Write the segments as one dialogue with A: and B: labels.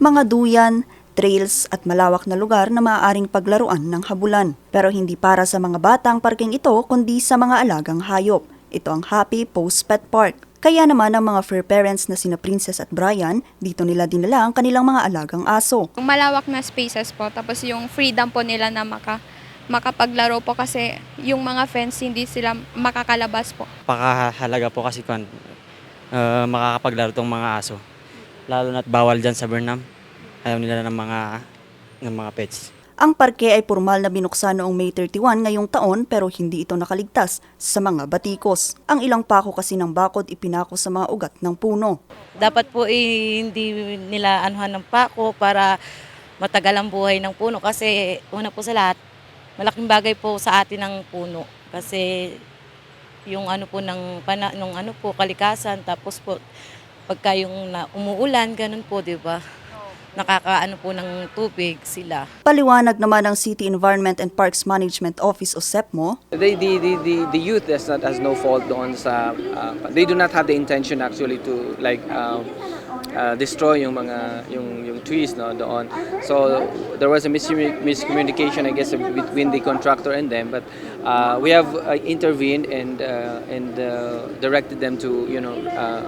A: mga duyan, trails at malawak na lugar na maaaring paglaruan ng habulan. Pero hindi para sa mga batang parking ito kundi sa mga alagang hayop. Ito ang Happy Post Pet Park. Kaya naman ang mga fur parents na sina Princess at Brian, dito nila dinala ang kanilang mga alagang aso.
B: Yung malawak na spaces po, tapos yung freedom po nila na maka, makapaglaro po kasi yung mga fence hindi sila makakalabas po.
C: Pakahalaga po kasi kung uh, makakapaglaro tong mga aso. Lalo na't bawal dyan sa Burnham. Ayaw nila ng mga ng mga pets.
A: Ang parke ay formal na binuksan noong May 31 ngayong taon pero hindi ito nakaligtas sa mga batikos. Ang ilang pako kasi ng bakod ipinako sa mga ugat ng puno.
D: Dapat po eh, hindi nila anuhan ng pako para matagal ang buhay ng puno kasi una po sa lahat, malaking bagay po sa atin ang puno kasi yung ano po ng pana, nung ano po kalikasan tapos po pagka yung na, umuulan ganun po 'di ba? Nakakaano po ng tubig sila.
A: Paliwanag naman ng City Environment and Parks Management Office o SEPMO,
E: They, the, the, the, the youth has not has no fault doon sa uh, they do not have the intention actually to like um, uh, destroy yung mga yung yung trees no doon. So there was a miscommu- miscommunication I guess between the contractor and them but uh, we have uh, intervened and uh, and uh, directed them to you know uh,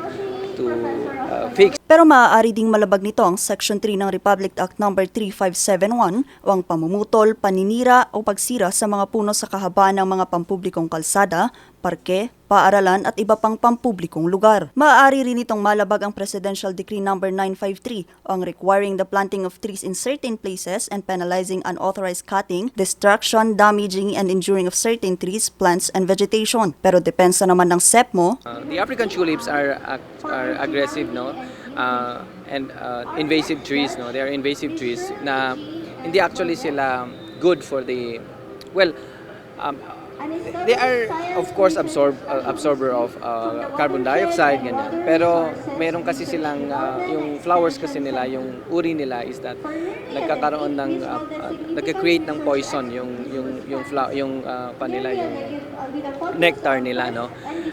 E: to uh, fix
A: pero maaari ding malabag nito ang Section 3 ng Republic Act No. 3571 o ang pamumutol, paninira o pagsira sa mga puno sa kahabaan ng mga pampublikong kalsada, parke, paaralan at iba pang pampublikong lugar. Maaari rin itong malabag ang Presidential Decree No. 953 o ang requiring the planting of trees in certain places and penalizing unauthorized cutting, destruction, damaging and injuring of certain trees, plants and vegetation. Pero depensa naman ng SEPMO,
E: Uh, the African tulips are are aggressive, no, uh, and uh, invasive trees, no. They are invasive trees na hindi actually sila good for the, well, um, they are of course absorb uh, absorber of uh, carbon dioxide ganyan. Pero meron kasi silang uh, yung flowers kasi nila, yung uri nila is that nagkakaroon ng uh, uh, nagka-create ng poison yung yung yung flower yung uh, panila yung nectar nila no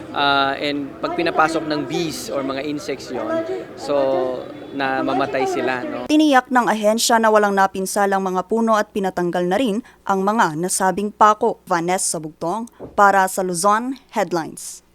E: Ah, and pag pinapasok ng bees or mga insects yon so na mamatay sila no
A: Tiniyak ng ahensya na walang napinsalang mga puno at pinatanggal na rin ang mga nasabing pako. Vanessa Bugtong para sa Luzon Headlines.